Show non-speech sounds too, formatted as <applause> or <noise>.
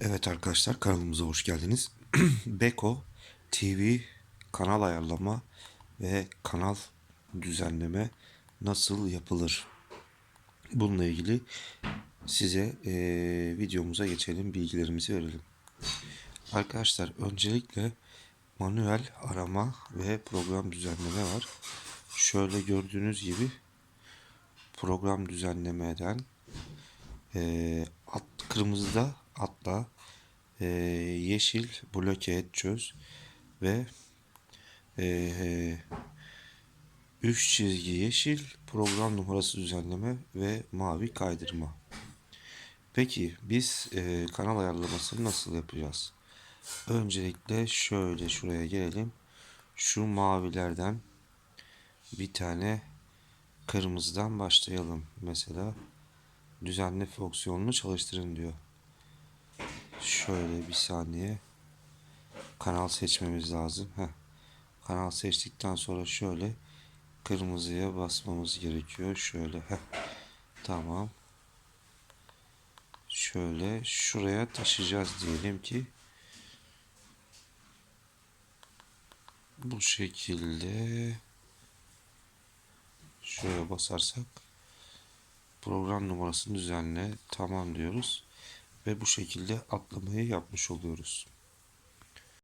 Evet arkadaşlar kanalımıza hoş geldiniz. <clears throat> Beko TV kanal ayarlama ve kanal düzenleme nasıl yapılır? Bununla ilgili size eee, videomuza geçelim, bilgilerimizi verelim. Arkadaşlar öncelikle manuel arama ve program düzenleme var. Şöyle gördüğünüz gibi program düzenlemeden eee at, kırmızıda atla, eee, yeşil bloke et çöz ve eee üç çizgi yeşil program numarası düzenleme ve mavi kaydırma. Peki biz eee, kanal ayarlamasını nasıl yapacağız? Öncelikle şöyle şuraya gelelim. Şu mavilerden bir tane kırmızıdan başlayalım. Mesela düzenli fonksiyonunu çalıştırın diyor. Şöyle bir saniye. Kanal seçmemiz lazım. Heh. Kanal seçtikten sonra şöyle kırmızıya basmamız gerekiyor. Şöyle. Heh. Tamam. Şöyle şuraya taşıyacağız diyelim ki. Bu şekilde şuraya basarsak program numarasını düzenle tamam diyoruz ve bu şekilde atlamayı yapmış oluyoruz.